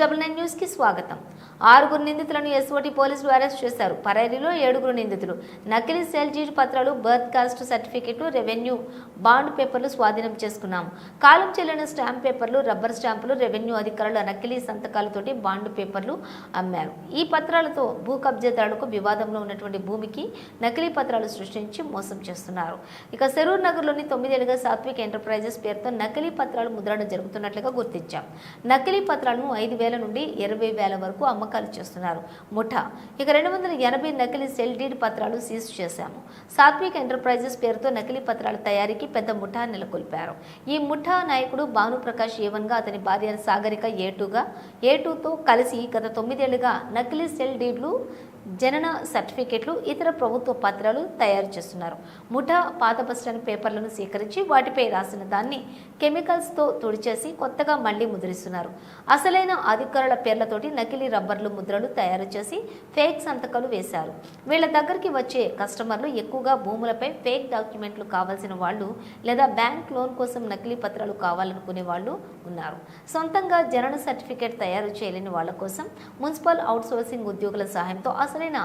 Double nine న్యూస్కి స్వాగతం. ఆరుగురు నిందితులను ఎస్ఓటి పోలీసులు అరెస్ట్ చేశారు. పరైరీలో ఏడుగురు నిందితులు. నకిలీ సెల్ జీడి పత్రాలు బర్త్ కాస్ట్ సర్టిఫికెట్లు రెవెన్యూ బాండ్ పేపర్లు స్వాధీనం చేసుకున్నాం. కాలం చెల్లిన స్టాంప్ పేపర్లు రబ్బర్ స్టాంపులు రెవెన్యూ అధికారుల నకిలీ సంతకాలతోటి బాండ్ పేపర్లు అమ్మారు. ఈ పత్రాలతో భూ కబ్జాదారులకు వివాదంలో ఉన్నటువంటి భూమికి నకిలీ పత్రాలు సృష్టించి మోసం చేస్తున్నారు. ఇక సెరూర్ నగర్లోని తొమ్మిదేళ్ళుగా సాత్విక్ ఎంటర్ప్రైజెస్ పేరుతో నకిలీ పత్రాలు ముద్రణ జరుగుతున్నట్లుగా గుర్తించాం. నకిలీ పత్రాలను ఐదు వేల నుండి ఇరవై వేల వరకు అమ్మకాలు చేస్తున్నారు. ముఠా. ఇక రెండు వందల ఎనభై నకిలీ సెల్ డీడ్ పత్రాలు సీజ్ చేశాము. సాత్విక్ ఎంటర్ప్రైజెస్ పేరుతో నకిలీ పత్రాల తయారీకి పెద్ద ముఠా నెలకొల్పారు. ఈ ముఠా నాయకుడు భానుప్రకాష్ ఏవన్గా అతని భార్య సాగరిక ఏటుగా ఏటుతో కలిసి గత తొమ్మిదేళ్ళుగా నకిలీ సెల్ డీడ్లు జనన సర్టిఫికెట్లు ఇతర ప్రభుత్వ పత్రాలు తయారు చేస్తున్నారు. ముఠా పాత బస్టాండ్ పేపర్లను సేకరించి వాటిపై రాసిన దాన్ని కెమికల్స్తో తుడిచేసి కొత్తగా మళ్ళీ ముద్రిస్తున్నారు. అసలైన అధికారుల పేర్లతోటి నకిలీ రబ్బర్లు ముద్రలు తయారు చేసి ఫేక్ సంతకాలు వేశారు. వీళ్ళ దగ్గరికి వచ్చే కస్టమర్లు ఎక్కువగా భూములపై ఫేక్ డాక్యుమెంట్లు కావాల్సిన వాళ్ళు లేదా బ్యాంక్ లోన్ కోసం నకిలీ పత్రాలు కావాలనుకునే వాళ్ళు ఉన్నారు. సొంతంగా జనన సర్టిఫికేట్ తయారు చేయలేని వాళ్ళ కోసం మున్సిపల్ అవుట్సోర్సింగ్ ఉద్యోగుల సహాయంతో అసలైన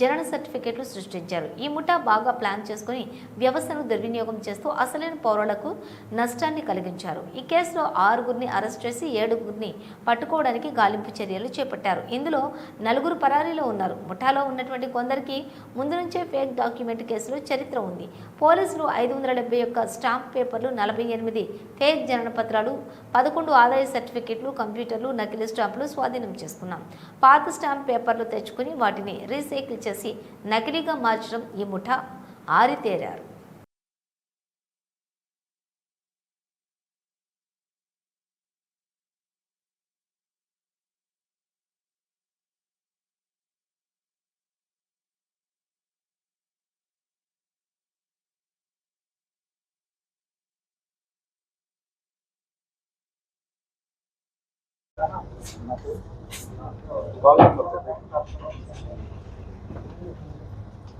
జనన సర్టిఫికేట్లు సృష్టించారు. ఈ ముఠా బాగా ప్లాన్ చేసుకుని వ్యవస్థను దుర్వినియోగం చేస్తూ అసలైన పౌరులకు నష్టాన్ని కలిగించారు. ఈ కేసులో ఆరుగురిని అరెస్ట్ చేసి ఏడుగురిని పట్టుకోవడానికి గాలింపు చర్యలు చేపట్టారు. ఇందులో నలుగురు పరారీలో ఉన్నారు. ముఠాలో ఉన్నటువంటి కొందరికి ముందు నుంచే ఫేక్ డాక్యుమెంట్ కేసులో చరిత్ర ఉంది. పోలీసులు ఐదు వందల డెబ్బై ఒక్క స్టాంప్ పేపర్లు నలభై ఎనిమిది ఫేక్ జనన పత్రాలు పదకొండు ఆదాయ సర్టిఫికెట్లు కంప్యూటర్లు నకిలీ స్టాంపులు స్వాధీనం చేసుకున్నాం. పాత స్టాంప్ పేపర్లు తెచ్చుకుని వాటిని రీసైకిల్ చేసి నకిలీగా మార్చడం ఈ ముఠా ఆరితేరారు.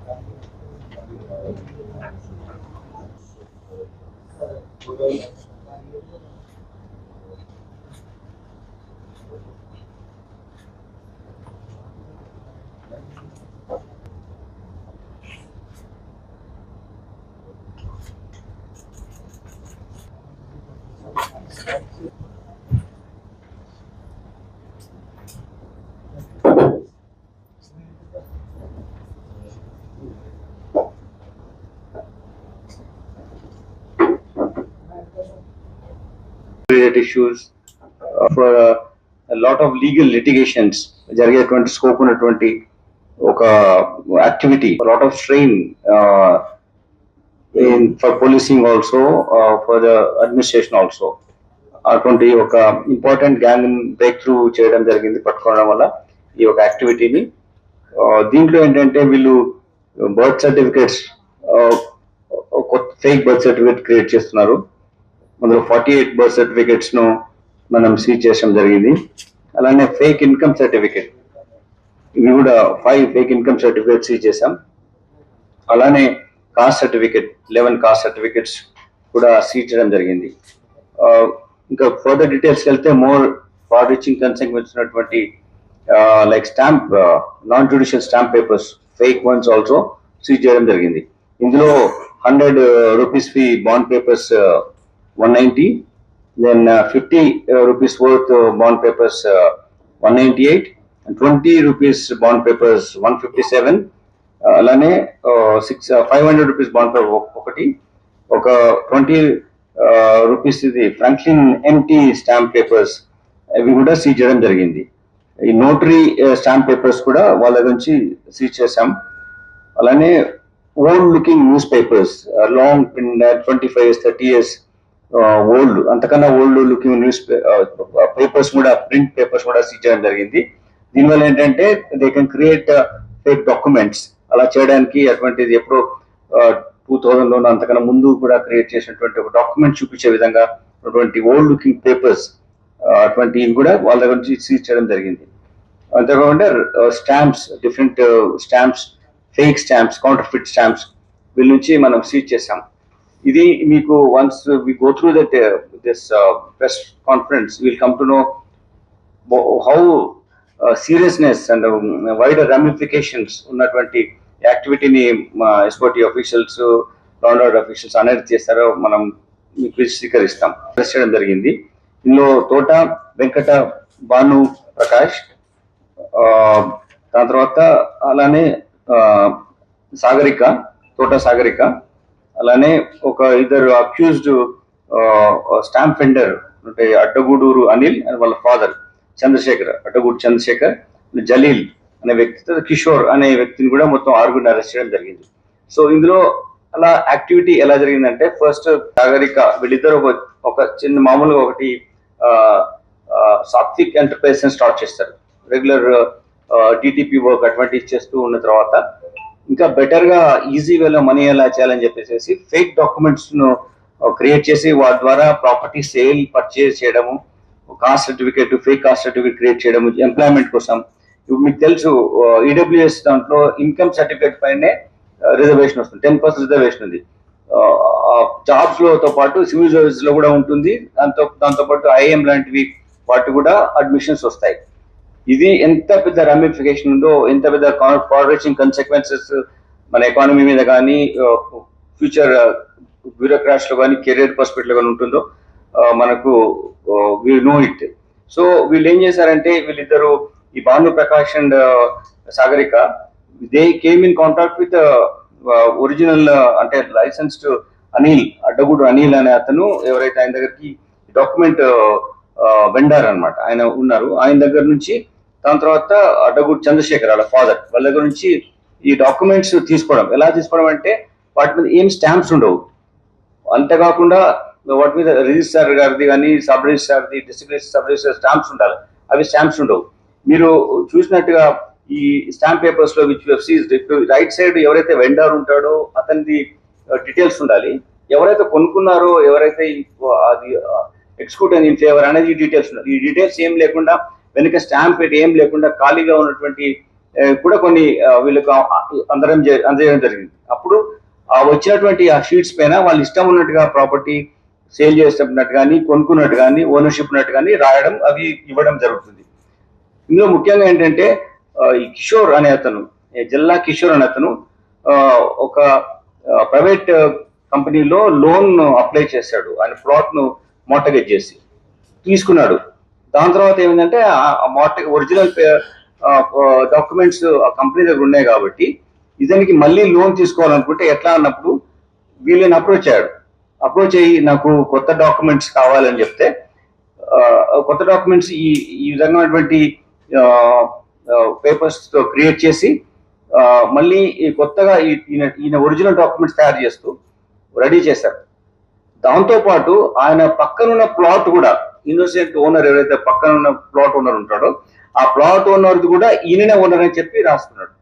Thank you. Related issues uh, for uh, a lot of legal litigations జరిగేటువంటి స్కోప్ ఉన్నటువంటి ఒక activity lot of strain for policing also for the administration also అటువంటి ఒక ఇంపార్టెంట్ గ్యాంగ్ బ్రేక్ త్రూ చేయడం జరిగింది పట్టుకోవడం వల్ల ఈ ఒక యాక్టివిటీని uh, దీంట్లో ఏంటంటే వీళ్ళు birth certificates fake birth certificate create చేస్తున్నారు. అందులో ఫార్టీ ఎయిట్ బర్త్ సర్టిఫికేట్స్ను మనం సీజ్ చేయడం జరిగింది. అలానే ఫేక్ ఇన్కమ్ సర్టిఫికేట్ ఇవి కూడా five fake income certificate seize చేసాం అలానే caste certificate eleven caste certificates కూడా సీజ్ చేయడం జరిగింది. ఇంకా ఫర్దర్ డీటెయిల్స్కి వెళ్తే మోర్ ఫార్ రీచింగ్ కన్సెంట్ వచ్చినటువంటి like stamp non judicial stamp papers fake ones also seize చేయడం జరిగింది. ఇందులో hundred rupees fee bond papers one ninety then fifty rupees worth bond papers one ninety eight twenty rupees bond papers one fifty seven అలానే six five hundred rupees bond paper ఒకటి ఒక twenty rupees ఇది Franklin empty stamp papers అవి కూడా seize చేయడం జరిగింది. ఈ notary stamp papers కూడా వాళ్ళ నుంచి సీజ్ చేసాం అలానే old looking news papers long twenty five years thirty years old అంతకన్నా ఓల్డ్ లుకింగ్ న్యూస్ పేపర్స్ కూడా ప్రింట్ పేపర్స్ కూడా సీజ్ చేయడం జరిగింది. దీనివల్ల ఏంటంటే they can create fake documents అలా చేయడానికి అటువంటిది ఎప్పుడో టూ థౌజండ్లో అంతకన్నా ముందు కూడా క్రియేట్ చేసినటువంటి ఒక డాక్యుమెంట్ చూపించే విధంగా అటువంటి ఓల్డ్ లుకింగ్ పేపర్స్ అటువంటివి కూడా వాళ్ళ దగ్గర నుంచి సీజ్ చేయడం జరిగింది. అంతేకాకుండా stamps different stamps fake stamps counterfeit stamps వీళ్ళ నుంచి మనం సీజ్ చేసాం ఇది మీకు once we go through that this press conference will come to know how seriousness and wider ramifications ఉన్నటువంటి యాక్టివిటీని మా SOT officials ground out officials అనేది చేస్తారో మనం మీకు స్వీకరిస్తాం అరెస్ట్ చేయడం జరిగింది. ఇందులో తోట వెంకట భాను ప్రకాష్ దాని తర్వాత అలానే సాగరిక తోట సాగరిక అలానే ఒక ఇద్దరు అక్యూజ్డ్ స్టాంప్ ఫెండర్ అంటే అడ్డగూడూరు అనిల్ అండ్ వాళ్ళ ఫాదర్ చంద్రశేఖర్ అడ్డగూడు చంద్రశేఖర్ జలీల్ అనే వ్యక్తి కిషోర్ అనే వ్యక్తిని కూడా మొత్తం ఆరుగురిని అరెస్ట్ చేయడం జరిగింది. సో ఇందులో అలా యాక్టివిటీ ఎలా జరిగిందంటే ఫస్ట్ నాగరిక వీళ్ళిద్దరు ఒక ఒక చిన్న మామూలుగా ఒకటి సాత్విక్ ఎంటర్ప్రైజెస్ స్టార్ట్ చేస్తారు. రెగ్యులర్ టీటీపీ వర్క్ అటువంటివి చేస్తూ ఉన్న తర్వాత ఇంకా బెటర్గా ఈజీ వేలో మనీ ఎలా చేయాలని చెప్పేసి ఫేక్ డాక్యుమెంట్స్ను క్రియేట్ చేసి వాటి ద్వారా ప్రాపర్టీ సేల్ పర్చేజ్ చేయడము caste certificate fake caste certificate create చేయడము ఎంప్లాయ్మెంట్ కోసం. ఇప్పుడు మీకు తెలుసు ఈడబ్ల్యూఎస్ దాంట్లో ఇన్కమ్ సర్టిఫికేట్ పైనే రిజర్వేషన్ వస్తుంది. టెన్ పర్సెంట్ రిజర్వేషన్ ఉంది. జాబ్స్లో పాటు సివిల్ సర్వీసెస్లో కూడా ఉంటుంది. దాంతో దాంతో పాటు ఐఎం లాంటివి వాటి కూడా అడ్మిషన్స్ వస్తాయి. ఇది ఎంత పెద్ద రమిఫికేషన్ ఉందో ఎంత పెద్ద ఫార్వర్చింగ్ కన్సిక్వెన్సెస్ మన ఎకానమీ మీద కానీ ఫ్యూచర్ బ్యూరోక్రాట్స్లో కానీ కెరీర్ పర్స్పెక్టివ్ కానీ ఉంటుందో మనకు వీ నో ఇట్ సో వీళ్ళు ఏం చేశారంటే వీళ్ళిద్దరు ఈ Bhanu Prakash and Sagarika they came in contact with original అంటే లైసెన్స్డ్ అనిల్ అడ్డగూడు అనిల్ అనే అతను ఎవరైతే ఆయన దగ్గరికి డాక్యుమెంట్ వెండర్ అన్నమాట ఆయన ఉన్నారు. ఆయన దగ్గర నుంచి దాని తర్వాత అడ్డగూడి చంద్రశేఖర్ వాళ్ళ ఫాదర్ వాళ్ళ దగ్గర నుంచి ఈ డాక్యుమెంట్స్ తీసుకోవడం. ఎలా తీసుకోవడం అంటే వాటి మీద ఏం స్టాంప్స్ ఉండవు. అంతేకాకుండా వాటి మీద రిజిస్టర్ గారిది కానీ సబ్ రిజిస్టార్ది డిస్ట్రిక్ట్ సబ్ రిజిస్టర్ స్టాంప్స్ ఉండాలి. అవి స్టాంప్స్ ఉండవు. మీరు చూసినట్టుగా ఈ స్టాంప్ పేపర్స్లో విచ్ సీజ్డ్ రైట్ సైడ్ ఎవరైతే వెండర్ ఉంటాడో అతనిది uh, డీటెయిల్స్ ఉండాలి. ఎవరైతే కొనుక్కున్నారో ఎవరైతే అది ఎక్స్క్యూట్ అని ఫేవర్ అనేది ఈ డీటెయిల్స్ ఉండాలి. ఈ డీటెయిల్స్ ఏం లేకుండా వెనుక స్టాంప్ పెట్టి ఏం లేకుండా ఖాళీగా ఉన్నటువంటి కూడా కొన్ని వీళ్ళకు వీళ్ళకి అందరం అందజేయడం జరిగింది. అప్పుడు ఆ వచ్చినటువంటి ఆ షీట్స్ పైన వాళ్ళు ఇష్టం ఉన్నట్టుగా ప్రాపర్టీ సేల్ చేసినట్టు కానీ కొనుక్కున్నట్టు కానీ ఓనర్షిప్ ఉన్నట్టు కానీ రాయడం అవి ఇవ్వడం జరుగుతుంది. ఇందులో ముఖ్యంగా ఏంటంటే ఈ కిషోర్ అనే అతను జిల్లా కిషోర్ అనే అతను ఒక ప్రైవేట్ కంపెనీలో లోన్ అప్లై చేశాడు. ఆయన ప్లాట్ను మోటగేజ్ చేసి తీసుకున్నాడు. దాని తర్వాత ఏమైందంటే మోట ఒరిజినల్ డాక్యుమెంట్స్ ఆ కంపెనీ దగ్గర ఉన్నాయి కాబట్టి ఇతనికి మళ్ళీ లోన్ తీసుకోవాలనుకుంటే ఎట్లా అన్నప్పుడు వీళ్ళని అప్రోచ్ అయ్యాడు. అప్రోచ్ అయ్యి నాకు కొత్త డాక్యుమెంట్స్ కావాలని చెప్తే కొత్త డాక్యుమెంట్స్ ఈ ఈ విధమైనటువంటి పేపర్స్తో క్రియేట్ చేసి మళ్ళీ ఈ కొత్తగా ఈయన ఈయన ఒరిజినల్ డాక్యుమెంట్స్ తయారు చేస్తూ రెడీ చేశారు. దాంతో పాటు ఆయన పక్కనున్న ప్లాట్ కూడా ఇన్నోసెంట్ ఓనర్ ఎవరైతే పక్కన ఉన్న ప్లాట్ ఓనర్ ఉంటాడో ఆ ప్లాట్ ఓనర్ కూడా ఈయననే ఓనర్ అని చెప్పి రాసుకున్నాడు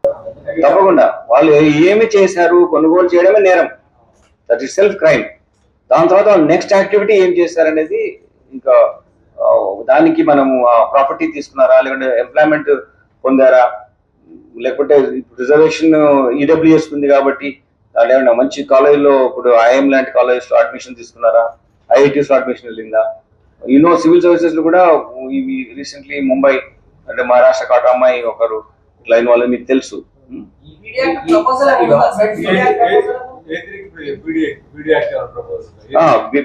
తప్పకుండా వాళ్ళు ఏమి చేశారు కొనుగోలు చేయడమే నేరం. దట్ ఈస్ సెల్ఫ్ క్రైమ్ దాని తర్వాత నెక్స్ట్ యాక్టివిటీ ఏం చేశారనేది ఇంకా దానికి మనము ఆ ప్రాపర్టీ తీసుకున్నారా లేకుంటే ఎంప్లాయ్మెంట్ పొందారా లేకుంటే రిజర్వేషన్ ఈడబ్ల్యూఎస్ ఉంది కాబట్టి ఏమైనా మంచి కాలేజీలో ఇప్పుడు ఐఎం లాంటి కాలేజెస్లో అడ్మిషన్ తీసుకున్నారా ఐఐటీస్లో అడ్మిషన్ వెళ్ళిందా యూనో సివిల్ సర్వీసెస్లో కూడా ఇవి రీసెంట్లీ ముంబై అంటే మహారాష్ట్ర కాట అమ్మాయి ఒకరు ఇట్లా అయిన వాళ్ళు మీకు తెలుసు.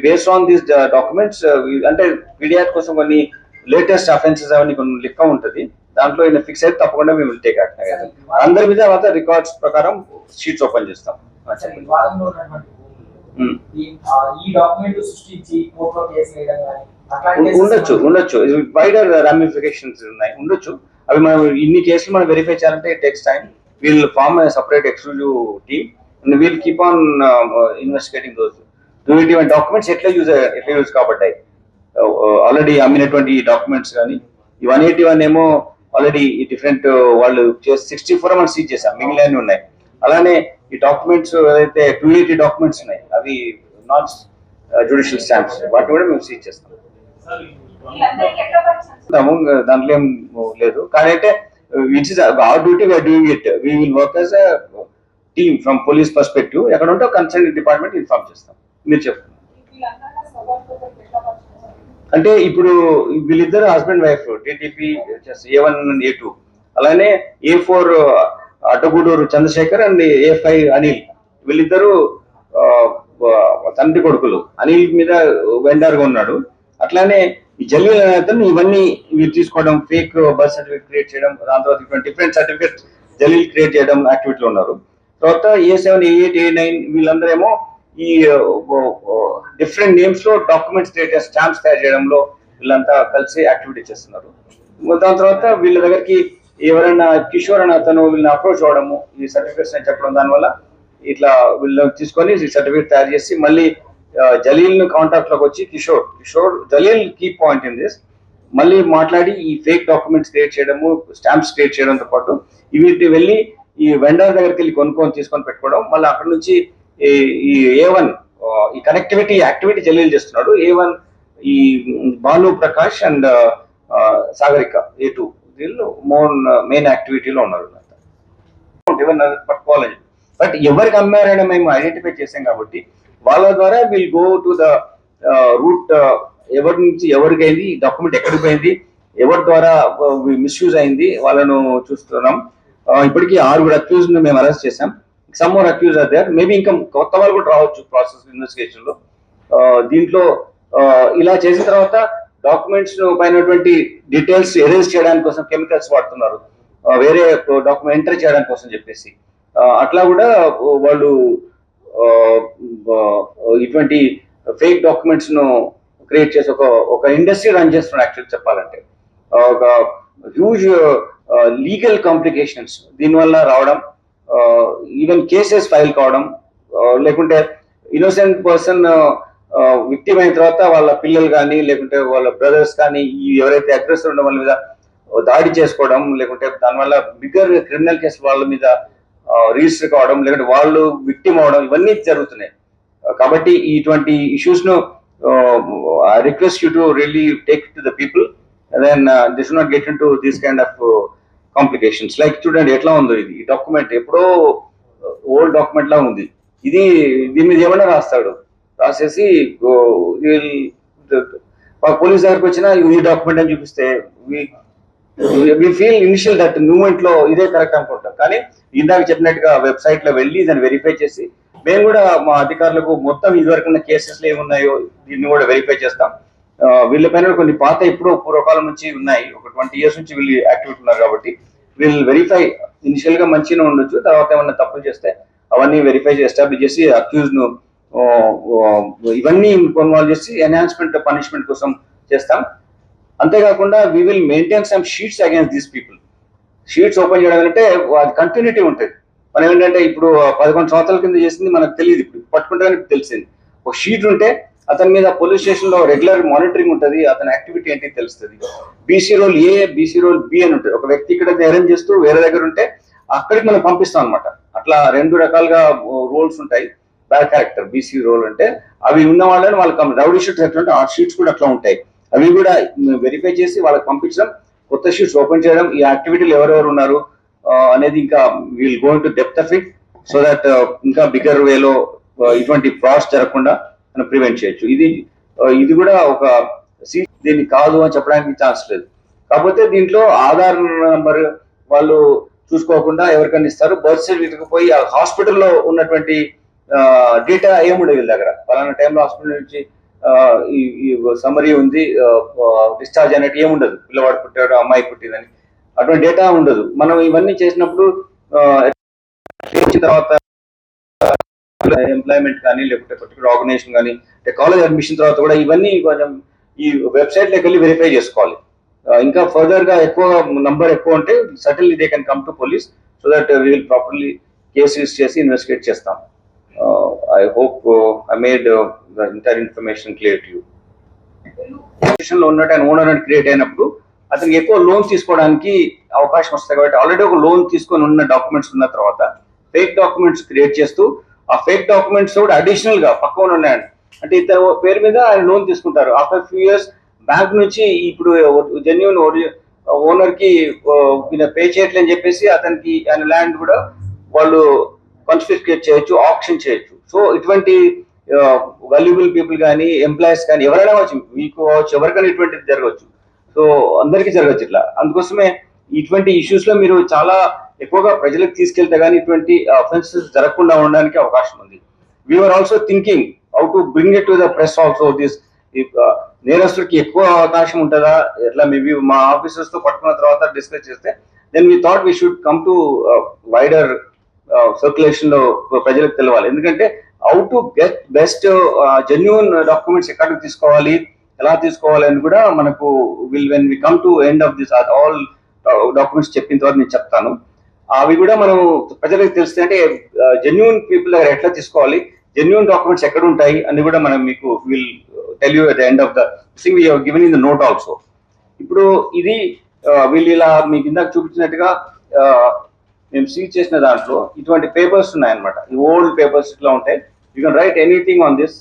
బేస్డ్ ఆన్ దీస్ డాక్యుమెంట్స్ అంటే పీడియాట్ కోసం కొన్ని లేటెస్ట్ అఫెన్సెస్ అవన్నీ కొన్ని లెక్క ఉంటది. దాంట్లో ఈయన ఫిక్స్ అయితే తప్పకుండా మేము టేక్ యాక్షన్ అందరి మీద మాత్రం రికార్డ్స్ ప్రకారం షీట్స్ ఓపెన్ చేస్తాం. ఉమ్. ఈ డాక్యుమెంట్ సృష్టించి కోర్టులో కేసు వేయడం కానీ ఉండొచ్చు ఉండొచ్చు. వైడర్ రామిఫికేషన్స్ ఉన్నాయి. ఉండొచ్చు. అవి మనం ఇన్ని కేసులు మనం వెరిఫై చేయాలంటే takes time we'll form separate exclusive team and we'll keep on investigating those ఇటువంటి డాక్యుమెంట్స్ ఎట్లా యూజ్ ఎట్లా యూజ్ కాబట్టాయి? Uh, uh, ఆల్రెడీ అమ్మినటువంటి డాక్యుమెంట్స్ కానీ ఈ వన్ ఎయిటీ వన్ ఏమో ఆల్రెడీ డిఫరెంట్ uh, వాళ్ళు సిక్స్టీ ఫోర్ మనం సీజ్ చేసాం మిగిలిన ఉన్నాయి. అలానే ఈ డాక్యుమెంట్స్ ఏదైతే టూ ఎయిటీ డాక్యుమెంట్స్ ఉన్నాయి అవి నాన్ జుడిషియల్ స్టాంప్స్ వాటిని కూడా మేము సీజ్ చేస్తాం. దాంట్లో ఏం లేదు. కానీ అయితే which is our duty we are doing it we will work as a team from police perspective ఎక్కడ ఉంటే కన్సర్న్ డిపార్ట్మెంట్ ఇన్ఫార్మ్ చేస్తాం. మీరు చెప్పండి. అంటే ఇప్పుడు వీళ్ళిద్దరు husband wife DTP A one A two అలానే A four Addagudur Chandrashekar and A five Anil. వీళ్ళిద్దరు ఆ, తండ్రి కొడుకులు. అనిల్ మీద వెండర్గా ఉన్నాడు. అట్లానే ఈ జలీల్ అతను ఇవన్నీ వీరు తీసుకోవడం ఫేక్ బర్త్ సర్టిఫికేట్ క్రియేట్ చేయడం దాని తర్వాత డిఫరెంట్ సర్టిఫికేట్ జలీల్ క్రియేట్ చేయడం యాక్టివిటీలో ఉన్నారు. తర్వాత A seven A eight A nine వీళ్ళందరేమో ఈ డిఫరెంట్ నేమ్స్లో డాక్యుమెంట్స్ క్రియేట్ స్టాంప్స్ తయారు చేయడంలో వీళ్ళంతా కలిసి యాక్టివిటీ చేస్తున్నారు. దాని తర్వాత వీళ్ళ దగ్గరికి ఎవరైనా కిషోర్ అని అతను వీళ్ళని అప్రోచ్ అవడము ఈ సర్టిఫికేట్స్ అని చెప్పడం దానివల్ల ఇట్లా వీళ్ళు తీసుకొని సర్టిఫికేట్ తయారు చేసి మళ్ళీ జలీల్ను కాంటాక్ట్లోకి వచ్చి Kishore Kishore Jaleel key point in this మళ్ళీ మాట్లాడి ఈ ఫేక్ డాక్యుమెంట్స్ క్రియేట్ చేయడము స్టాంప్స్ క్రియేట్ చేయడంతో పాటు ఇవి వెళ్ళి ఈ వెండర్ దగ్గరికి వెళ్ళి కొనుక్కొని తీసుకొని పెట్టుకోవడం మళ్ళీ అక్కడ నుంచి ఈ- ఏ వన్ ఈ కనెక్టివిటీ యాక్టివిటీ జలీల్ చేస్తున్నాడు. ఏ వన్ ఈ Balu Prakash and Sagarika A two వీళ్ళు మోన్ మెయిన్ యాక్టివిటీలో ఉన్నారు. Uh, పట్టుకోవాలని. బట్ ఎవరికి అమ్మారని మేము ఐడెంటిఫై చేసాం కాబట్టి వాళ్ళ ద్వారా will go to the route ఎవరి నుంచి ఎవరికైంది ఈ డాక్యుమెంట్ ఎక్కడికి పోయింది ఎవరి ద్వారా uh, మిస్యూజ్ అయింది వాళ్ళను చూస్తున్నాం. Uh, ఇప్పటికీ ఆరుగురు అక్యూజ్ మేము అరెస్ట్ చేసాం some more accuse are there maybe ఇంకా కొత్త వాళ్ళు కూడా రావచ్చు ప్రాసెస్ ఇన్వెస్టిగేషన్లో. Uh, దీంట్లో ఇలా చేసిన తర్వాత డాక్యుమెంట్స్ పైనటువంటి డీటెయిల్స్ ఎరేజ్ చేయడానికి కోసం కెమికల్స్ వాడుతున్నారు. వేరే డాక్యుమెంట్ ఎంటర్ చేయడానికి కోసం చెప్పేసి. అట్లా కూడా వాళ్ళు ఇటువంటి ఫేక్ డాక్యుమెంట్స్ను క్రియేట్ చేసి ఒక ఒక ఇండస్ట్రీ రన్ చేస్తున్నాడు యాక్చువల్ చెప్పాలంటే. ఒక హ్యూజ్ లీగల్ కాంప్లికేషన్స్ దీనివల్ల రావడం ఈవెన్ కేసెస్ ఫైల్ కావడం లేకుంటే ఇన్నోసెంట్ పర్సన్ విక్టిమ్ అయిన తర్వాత వాళ్ళ పిల్లలు కానీ లేకుంటే వాళ్ళ బ్రదర్స్ కానీ ఎవరైతే అగ్రెసర్ ఉండడం వాళ్ళ మీద దాడి చేసుకోవడం లేకుంటే దానివల్ల బిగ్గర్ క్రిమినల్ కేసు వాళ్ళ మీద రిజిస్టర్ కావడం లేదంటే వాళ్ళు విక్టిమ్ అవడం ఇవన్నీ జరుగుతున్నాయి. కాబట్టి ఇటువంటి ఇష్యూస్ను I request you to really take to the people then this not get into this kind of complications like చూడండి ఎట్లా ఉందో ఇది. ఈ డాక్యుమెంట్ ఎప్పుడో uh, ఓల్డ్ డాక్యుమెంట్ లా ఉంది. ఇది దీని మీద ఏమన్నా రాస్తాడు? రాసేసి uh, పోలీస్ దగ్గరకు వచ్చినా ఈ డాక్యుమెంట్ అని చూపిస్తే వి ఫీల్ ఇనిషియల్ దట్ మూమెంట్లో ఇదే కరెక్ట్ అనుకుంటాం. కానీ ఇందాక చెప్పినట్టుగా వెబ్సైట్లో వెళ్ళి దాన్ని వెరిఫై చేసి మేము కూడా మా అధికారులకు మొత్తం ఇదివరకు ఉన్న కేసెస్లో ఏమున్నాయో దీన్ని కూడా వెరిఫై చేస్తాం. వీళ్ళ వీళ్ళపైన కొన్ని పాత ఎప్పుడో పూర్వకాలం నుంచి ఉన్నాయి. ఒక ట్వంటీ ఇయర్స్ నుంచి వీళ్ళు యాక్టివ్ ఉన్నారు కాబట్టి వీళ్ళు వెరిఫై ఇనిషియల్గా మంచిగా ఉండొచ్చు. తర్వాత ఏమన్నా తప్పులు చేస్తే అవన్నీ వెరిఫై ఎస్టాబ్లిష్ చేసి అక్యూజ్ను ఇవన్నీ కొనుగోలు చేసి ఎన్హాన్స్మెంట్ పనిష్మెంట్ కోసం చేస్తాం. అంతేకాకుండా we will maintain some sheets against these people sheets open చేయడం అంటే అది కంటిన్యూటీ ఉంటుంది. మనం ఏంటంటే ఇప్పుడు పదకొండు సంవత్సరాల కింద చేసింది మనకు తెలియదు ఇప్పుడు. పట్టుకుంటే తెలిసింది. ఒక షీట్ ఉంటే అతని మీద పోలీస్ స్టేషన్లో రెగ్యులర్ మానిటరింగ్ ఉంటుంది అతని యాక్టివిటీ ఏంటి తెలుస్తుంది. BC roll A BC roll B అని ఉంటుంది. ఒక వ్యక్తి ఇక్కడ అరేంజ్ చేస్తూ వేరే దగ్గర ఉంటే అక్కడికి మనం పంపిస్తాం అనమాట అట్లా రెండు రకాలుగా రోల్స్ ఉంటాయి. బ్యాడ్ క్యారెక్టర్ బీసీ రోల్ అంటే అవి ఉన్న వాళ్ళని వాళ్ళకి రౌడీ షీట్స్ ఎట్లా ఉంటాయి ఆ షీట్స్ కూడా అట్లా ఉంటాయి. అవి కూడా వెరిఫై చేసి వాళ్ళకి పంపించడం కొత్త షీట్స్ ఓపెన్ చేయడం ఈ యాక్టివిటీలు ఎవరెవరు ఉన్నారు అనేది ఇంకా will going to depth of it so that ఇంకా బిగ్గర్ వేలో uh, ఇటువంటి ఫ్రాడ్స్ జరగకుండా మనం ప్రివెంట్ చేయొచ్చు. ఇది uh, ఇది కూడా ఒక సీ- దీన్ని కాదు అని చెప్పడానికి ఛాన్స్ లేదు. కాకపోతే దీంట్లో ఆధార్ నంబర్ వాళ్ళు చూసుకోకుండా ఎవరికైనా ఇస్తారు. బర్త్ సర్టిఫికేట్ పోయి ఆ హాస్పిటల్లో ఉన్నటువంటి డేటా ఏముండదు వీళ్ళ దగ్గర. ఫలానా టైంలో హాస్పిటల్ నుంచి ఈ సమరీ ఉంది. డిశ్చార్జ్ అనేది ఏముండదు. పిల్లవాడు పుట్టాడు అమ్మాయి పుట్టిందని. అటువంటి డేటా ఉండదు. మనం ఇవన్నీ చేసినప్పుడు తర్వాత ఎంప్లాయ్మెంట్ కానీ లేకపోతే పర్టికులర్ ఆర్గనైజేషన్ కానీ కాలేజ్ అడ్మిషన్ తర్వాత కూడా ఇవన్నీ కొంచెం ఈ వెబ్సైట్లోకి వెళ్ళి వెరిఫై చేసుకోవాలి. ఇంకా ఫర్దర్గా ఎక్కువ నంబర్ ఎక్కువ ఉంటే subtle they can come to police so that will properly case use చేసి ఇన్వెస్టిగేట్ చేస్తాం. I hope I made the inter information clear to you పొజిషన్లో ఉన్నట్టు ఆయన ఓనర్ అని క్రియేట్ అయినప్పుడు అతనికి ఎక్కువ లోన్ తీసుకోవడానికి అవకాశం వస్తుంది కాబట్టి ఆల్రెడీ ఒక లోన్ తీసుకొని ఉన్న డాక్యుమెంట్స్ ఉన్న తర్వాత ఫేక్ డాక్యుమెంట్స్ క్రియేట్ చేస్తూ ఆ ఫేక్ డాక్యుమెంట్స్ కూడా అడిషనల్గా పక్కన ఉన్నాయండి అంటే ఇతను పేరు మీద ఆయన లోన్ తీసుకుంటారు. ఆఫ్టర్ ఫ్యూ ఇయర్స్ బ్యాంక్ నుంచి ఇప్పుడు జెన్యున్ ఓనర్కి uh, పే చేయట్లేని చెప్పేసి అతనికి ఆయన ల్యాండ్ కూడా వాళ్ళు కన్ఫిస్కేట్ చేయొచ్చు ఆప్షన్ చేయొచ్చు. సో ఇటువంటి వాల్యుబుల్ పీపుల్ కానీ ఎంప్లాయీస్ కానీ ఎవరైనా కావచ్చు మీకు కావచ్చు ఎవరికైనా ఇటువంటిది జరగవచ్చు. సో అందరికీ జరగచ్చు ఇట్లా. అందుకోసమే ఇటువంటి ఇష్యూస్లో మీరు చాలా ఎక్కువగా ప్రజలకు తీసుకెళ్తే కానీ ఇటువంటి అఫెన్సెస్ జరగకుండా ఉండడానికి అవకాశం ఉంది. We are also thinking how to bring it to the press also this నేరస్తుడికి ఎక్కువ అవకాశం ఉంటుందా? ఎట్లా మేబీ మా ఆఫీసర్స్తో పట్టుకున్న తర్వాత డిస్కస్ చేస్తే then we thought we should come to wider సర్క్యులేషన్లో ప్రజలకు తెలవాలి. ఎందుకంటే how to get best genuine documents ఎక్కడికి తీసుకోవాలి ఎలా తీసుకోవాలి అని కూడా మనకు will when we come to end of this all documents చెప్పిన తర్వాత నేను చెప్తాను. అవి కూడా మనం ప్రజలకు తెలిస్తే అంటే జెన్యున్ పీపుల్ దగ్గర ఎట్లా తీసుకోవాలి జెన్యున్ డాక్యుమెంట్స్ ఎక్కడ ఉంటాయి అని కూడా మనం మీకు will tell you at the end of the thing we given in the note also ఇప్పుడు ఇది వీళ్ళు ఇలా మీకు ఇందాక చూపించినట్టుగా మేము సీజ్ చేసిన దాంట్లో ఇటువంటి పేపర్స్ ఉన్నాయన్నమాట. ఈ ఓల్డ్ పేపర్స్ ఇట్లా ఉంటాయి. You can write anything on this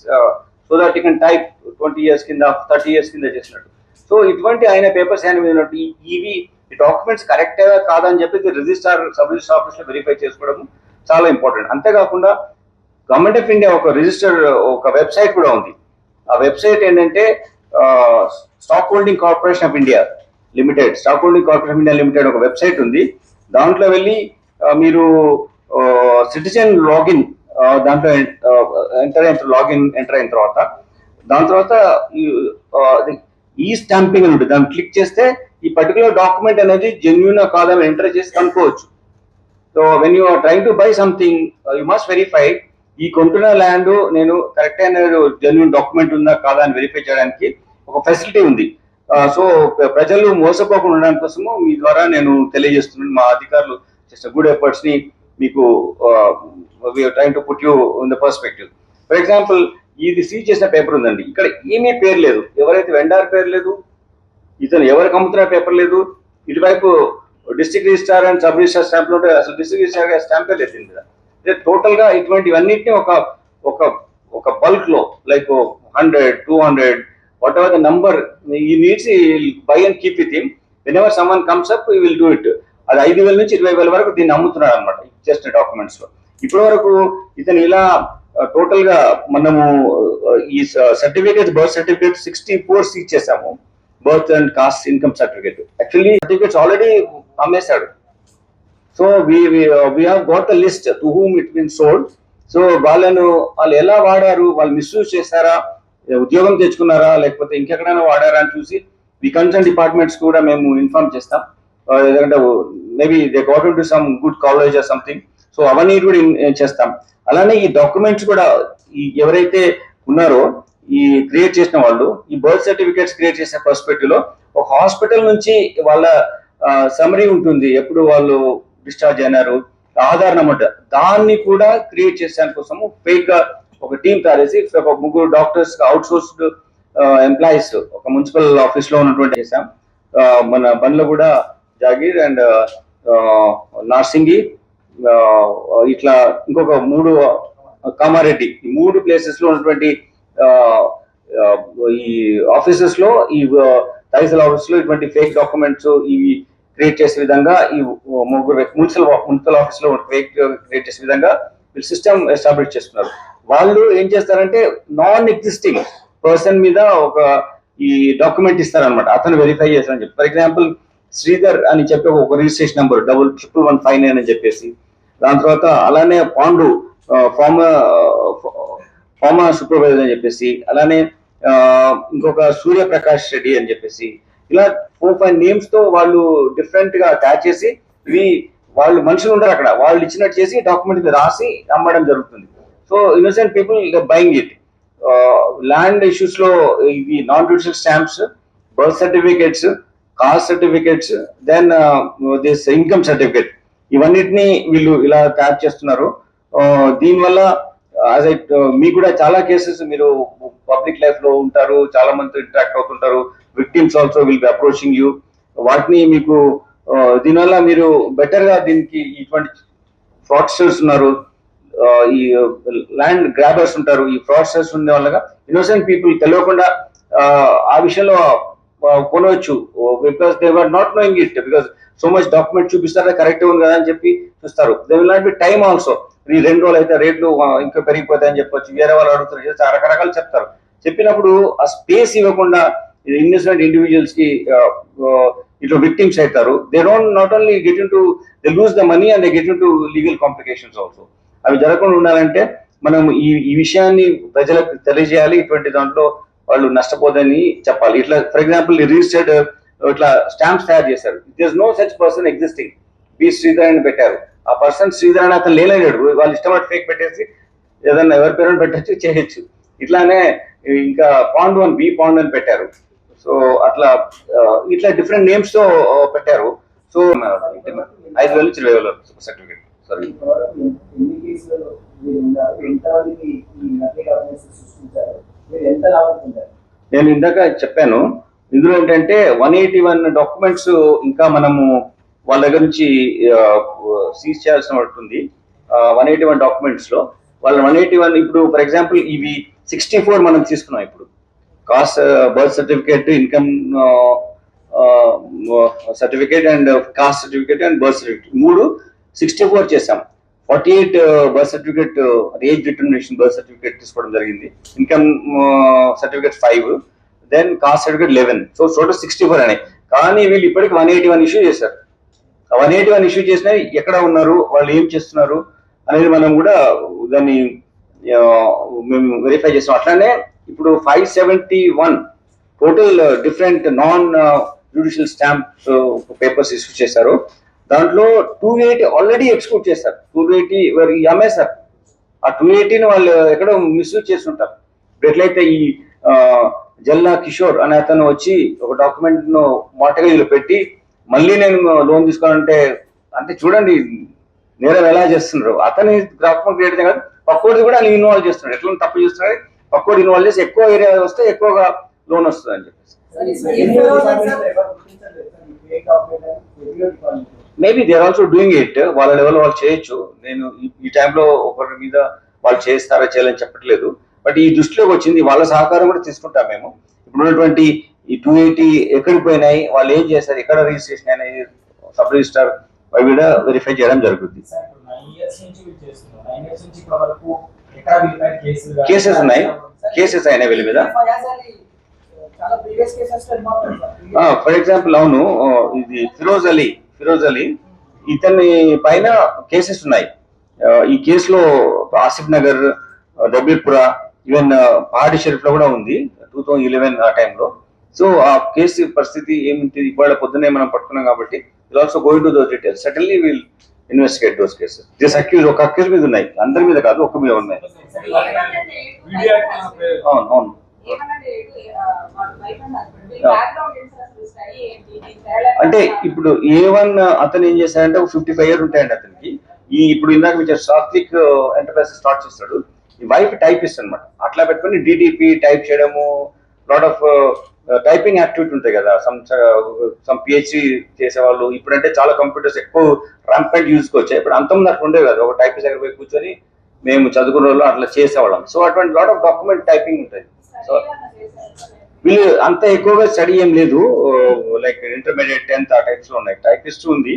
so that you can type twenty years కింద థర్టీ ఇయర్స్ కింద చేసినట్టు. సో ఇటువంటి ఆయన పేపర్స్ ఆయన మీద ఉన్నట్టు ఈ- డాక్యుమెంట్స్ కరెక్ట్ కాదని చెప్పి రిజిస్టార్ సబ్ రిజిస్టర్ ఆఫీస్లో వెరిఫై చేసుకోవడం చాలా ఇంపార్టెంట్ అంతేకాకుండా గవర్నమెంట్ ఆఫ్ ఇండియా ఒక రిజిస్టర్ ఒక వెబ్సైట్ కూడా ఉంది. ఆ వెబ్సైట్ ఏంటంటే stock holding corporation of India limited stock holding corporation of India limited ఒక వెబ్సైట్ ఉంది. దాంట్లో వెళ్ళి మీరు సిటిజన్ లాగిన్ దాంట్లో ఎంటర్ అయిన లాగిన్ ఎంటర్ అయిన తర్వాత దాని తర్వాత ఈ- ఈ స్టాంపింగ్ అని ఉంటుంది. దాన్ని క్లిక్ చేస్తే ఈ పర్టికులర్ డాక్యుమెంట్ అనేది జెన్యున్ కాదని ఎంటర్ చేసి కనుక్కోవచ్చు so when you are trying to buy something you must verify ఈ కొంటున్న ల్యాండ్ నేను కరెక్ట్ అయిన జెన్యున్ డాక్యుమెంట్ ఉందా కాదా అని వెరిఫై చేయడానికి ఒక ఫెసిలిటీ ఉంది. సో ప్రజలు మోసపోకుండా ఉండడం కోసము మీ ద్వారా నేను తెలియజేస్తున్నాను. మా అధికారులు చేసిన గుడ్ ఎఫర్ట్స్ని మీకు train to put you in the perspective for example ఇది సీజ్ చేసిన పేపర్ ఉందండి. ఇక్కడ ఏమీ పేరు లేదు. ఎవరైతే వెండార్ పేరు లేదు ఇతను ఎవరికి అమ్ముతున్న పేపర్ లేదు ఇటువైపు district registrar and sub registrar స్టాంప్లో అసలు డిస్ట్రిక్ట్ రిజిస్టార్ స్టాంపే లేదు దీని మీద. టోటల్గా ఇటువంటివన్నిటిని ఒక ఒక ఒక బల్క్లో like hundred two hundred whatever the number ఈ needs buy and keep with him whenever summon comes up will do it అది ఐదు వేల నుంచి ఇరవై వేల వరకు దీన్ని అమ్ముతున్నాడు అనమాట జస్ట్ డాక్యుమెంట్స్లో. ఇప్పటి వరకు ఇతను ఇలా టోటల్గా మనము ఈ certificate birth certificate sixty four seize చేసాము birth and caste income certificate actually certificates already అమ్మేశాడు. So we we have the list to whom it been sold so వాళ్ళను వాళ్ళు ఎలా వాడారు వాళ్ళు మిస్యూజ్ చేశారా ఉద్యోగం తెచ్చుకున్నారా? లేకపోతే ఇంకెక్కడైనా వాడారా అని చూసి వి కన్సర్న్ డిపార్ట్మెంట్స్ కూడా మేము ఇన్ఫార్మ్ చేస్తాం. ఎందుకంటే maybe they got to some good college or something so అవన్నీ కూడా చేస్తాం. అలానే ఈ డాక్యుమెంట్స్ కూడా ఈ ఎవరైతే ఉన్నారో ఈ క్రియేట్ చేసిన వాళ్ళు ఈ బర్త్ సర్టిఫికేట్స్ క్రియేట్ చేసిన పర్స్పెక్టివ్లో ఒక హాస్పిటల్ నుంచి వాళ్ళ సమరీ ఉంటుంది. ఎప్పుడు వాళ్ళు డిశ్చార్జ్ అయినారు ఆధార్ నెంబర్ దాన్ని కూడా క్రియేట్ చేసే కోసము ఫేక్గా ఒక టీం తయారేసి ఒక ముగ్గురు డాక్టర్స్ అవుట్ సోర్స్డ్ ఎంప్లాయీస్ ఒక మున్సిపల్ ఆఫీస్లో ఉన్నటువంటి చేసాం uh, మన బండ్లో కూడా Jagir and uh, uh, Narsingi ఇట్లా ఇంకొక మూడు కామారెడ్డి. ఈ మూడు ప్లేసెస్లో ఉన్నటువంటి ఈ ఆఫీసెస్లో ఈ తహసీల్ ఆఫీస్లో ఇటువంటి ఫేక్ డాక్యుమెంట్స్ ఇవి క్రియేట్ చేసే విధంగా ఈ ముగ్గురు మున్సిపల్ మున్సిపల్ ఆఫీస్లో ఫేక్ క్రియేట్ చేసే విధంగా వీళ్ళు సిస్టమ్ ఎస్టాబ్లిష్ చేస్తున్నారు. వాళ్ళు ఏం చేస్తారంటే నాన్ ఎగ్జిస్టింగ్ పర్సన్ మీద ఒక ఈ డాక్యుమెంట్ ఇస్తారనమాట అతను వెరిఫై చేస్తారని చెప్పి. ఫర్ ఎగ్జాంపుల్ శ్రీధర్ అని చెప్పి ఒక registration number double triple one five nine అని చెప్పేసి. దాని తర్వాత అలానే పాండు ఫార్మర్ ఫార్మర్ సూపర్వైజర్ అని చెప్పేసి. అలానే ఇంకొక సూర్యప్రకాష్ రెడ్డి అని చెప్పేసి. ఇలా ఫోర్ ఫైవ్ నేమ్స్తో వాళ్ళు డిఫరెంట్గా అటాచ్ చేసి ఇవి వాళ్ళు మనుషులు ఉంటారు అక్కడ. వాళ్ళు ఇచ్చినట్టు చేసి డాక్యుమెంట్ మీద రాసి అమ్మడం జరుగుతుంది. So innocent people buying it land ఇష్యూస్లో ఇవి non judicial stamps birth certificates caste certificates then this income certificate ఇవన్నిటిని వీళ్ళు ఇలా తయారు చేస్తున్నారు. దీనివల్ల యాజ్ ఐ మీకు కూడా చాలా కేసెస్ మీరు పబ్లిక్ లైఫ్లో ఉంటారు చాలా మంది ఇంటరాక్ట్ అవుతుంటారు. Victims also will be approaching you వాటిని మీకు దీనివల్ల మీరు బెటర్గా దీనికి ఇటువంటి ఫ్రాడ్స్టర్స్ ఉన్నారు. ఈ ల్యాండ్ గ్రాబర్స్ ఉంటారు ఈ ఫ్రాడ్స్టర్స్ ఉండే వాళ్ళగా. ఇన్నోసెంట్ పీపుల్ తెలియకుండా ఆ, విషయంలో కొనవచ్చు. Because they were not knowing it because so much document చూపిస్తారా కరెక్ట్ ఉంది కదా అని చెప్పి చూస్తారు. They will not be time also ఈ రెండు రోజులు అయితే రేట్లు ఇంకా పెరిగిపోతాయని చెప్పొచ్చు. వేరే వాళ్ళు అడుగుతారు రకరకాలు చెప్తారు. చెప్పినప్పుడు ఆ స్పేస్ ఇవ్వకుండా ఇన్నోసెంట్ ఇండివిజువల్స్కి ఇట్లా విక్టిమ్స్ అవుతారు. They don't not only get into they lose the money and they get into legal complications also అవి జరగకుండా ఉండాలంటే మనం ఈ ఈ విషయాన్ని ప్రజలకు తెలియజేయాలి. ఇటువంటి దాంట్లో వాళ్ళు నష్టపోదని చెప్పాలి. ఇట్లా ఫర్ ఎగ్జాంపుల్ రిజిస్టర్డ్ ఇట్లా స్టాంప్స్ తయారు చేశారు. This no such person existing B Sridhar పెట్టారు. ఆ పర్సన్ శ్రీధర్ అని అతను లేలేడు వాళ్ళు ఇష్టపడి ఫేక్ పెట్టేసి ఏదన్నా ఎవరి పేరు పెట్టచ్చు చేయొచ్చు. ఇట్లానే ఇంకా పాండ్ వన్ బి పాండ్ అని పెట్టారు. సో అట్లా ఇట్లా డిఫరెంట్ నేమ్స్తో పెట్టారు. సో ఐదు వేలు ఇరవై వేలు సర్టిఫికేట్ సారీ నేను ఇందాక చెప్పాను. ఇందులో ఏంటంటే వన్ ఎయిటీ వన్ డాక్యుమెంట్స్ ఇంకా మనము వాళ్ళ దగ్గర నుంచి సీజ్ చేయాల్సిన ఉంటుంది వన్ ఎయిటీ వన్ డాక్యుమెంట్స్లో. వాళ్ళ వన్ ఎయిటీ వన్ ఇప్పుడు ఫర్ ఎగ్జాంపుల్ ఇవి సిక్స్టీ ఫోర్ మనం తీసుకున్నాం ఇప్పుడు. Caste birth certificate income certificate and caste certificate and birth certificate. మూడు సిక్స్టీ ఫోర్ చేసాం forty eight birth certificate age determination birth certificate తీసుకోవడం జరిగింది. Income certificate five then caste certificate eleven so total sixty four అనే. కానీ వీళ్ళు ఇప్పటికి one eighty one issue చేశారు. One eighty one issue చేసిన ఎక్కడ ఉన్నారు వాళ్ళు ఏం చేస్తున్నారు అనేది మనం కూడా దాన్ని మేము వెరిఫై చేస్తాం. అట్లానే ఇప్పుడు five seventy one total different non judicial stamp papers issue చేశారు. దాంట్లో టూ ఎయిటీ ఆల్రెడీ ఎక్స్క్యూట్ చేశారు. టూ ఎయిటీ అమ్మేశారు ఆ టూ ఎయిటీని వాళ్ళు ఎక్కడో మిస్యూజ్ చేస్తుంటారు. ఎట్లయితే ఈ జల్లా కిషోర్ అనే అతను వచ్చి ఒక డాక్యుమెంట్ను మోటగేజీలో పెట్టి మళ్ళీ నేను లోన్ తీసుకోవాలంటే అంటే చూడండి నేరం ఎలా చేస్తున్నారు. అతని డాక్యుమెంట్ క్రియేట్ కాదు. పక్కోడిది కూడా ఆయన ఇన్వాల్వ్ చేస్తున్నాడు. ఎట్లా తప్పు చేస్తున్నాడు. పక్కోడి ఇన్వాల్వ్ చేసి ఎక్కువ ఏరియా వస్తే ఎక్కువగా లోన్ వస్తుంది అని చెప్పేసి maybe they are also doing it వాళ్ళ లెవెల్ వాళ్ళు చేయొచ్చు. నేను ఈ- టైంలో ఒకరి మీద వాళ్ళు చేస్తారా చేయాలని చెప్పట్లేదు. బట్ ఈ దృష్టిలోకి వచ్చింది వాళ్ళ సహకారం కూడా తీసుకుంటాం మేము. ఇప్పుడు ఉన్నటువంటి ఈ టూ ఎయిటీ ఎక్కడికి పోయినాయి వాళ్ళు ఏం చేస్తారు ఎక్కడ రిజిస్ట్రేషన్ అనేది సబ్ రిజిస్టర్ అవి కూడా వెరిఫై చేయడం జరుగుతుంది కేసెస్ ఉన్నాయి. కేసెస్ అయినాయి వీళ్ళ మీద. ఫర్ ఎగ్జాంపుల్ అవును ఇది ఫిరోజ్ అలీ. ఫిరోజ్ అలీ ఇతని పైన కేసెస్ ఉన్నాయి. ఈ కేసులో ఆసిఫ్ నగర్ దబీర్పుర ఈవెన్ పహాడి షరీఫ్లో కూడా ఉంది టూ థౌజండ్ ఇలెవెన్ ఆ టైంలో. సో ఆ కేసు పరిస్థితి ఏమిటి ఇవాళ పొద్దునే మనం పట్టుకున్నాం కాబట్టి will also going to those details suddenly will investigate those cases this accuse ఒక అక్యూజ్ మీద ఉన్నాయి. అందరి మీద కాదు ఒక మీద ఉన్నాయి. అవును అవును. అంటే ఇప్పుడు ఏ వన్ అతను ఏం చేశాడంటే ఒక ఫిఫ్టీ ఫైవ్ ఇయర్ ఉంటాయండి అతనికి. ఈ ఇప్పుడు ఇందాక మీరు సాత్విక్ uh, ఎంటర్ప్రైజ్ స్టార్ట్ చేస్తాడు. ఈ వైఫ్ టైపిస్ట్ అనమాట అట్లా పెట్టుకొని డిటిపి టైప్ చేయడము లాట్ ఆఫ్ టైపింగ్ యాక్టివిటీ ఉంటాయి కదా. సమ్ సమ్ పిహెచ్డి చేసేవాళ్ళు. ఇప్పుడంటే చాలా కంప్యూటర్స్ ఎక్కువ ర్యాంపెంట్ యూజ్కి వచ్చాయి. ఇప్పుడు అంతమంది అట్లా ఉండేవి కదా. ఒక టైపిస్ట్ దగ్గర పోయి కూర్చొని మేము చదువుకునే వాళ్ళు అట్లా చేసేవాళ్ళం. సో అటువంటి లాట్ ఆఫ్ డాక్యుమెంట్ టైపింగ్ ఉంటుంది సో వీళ్ళు అంత ఎక్కువగా స్టడీ ఏం లేదు. లైక్ ఇంటర్మీడియట్ టెన్త్ ఆ టైప్స్లో ఉన్నాయి. టైపిస్ట్ ఉంది.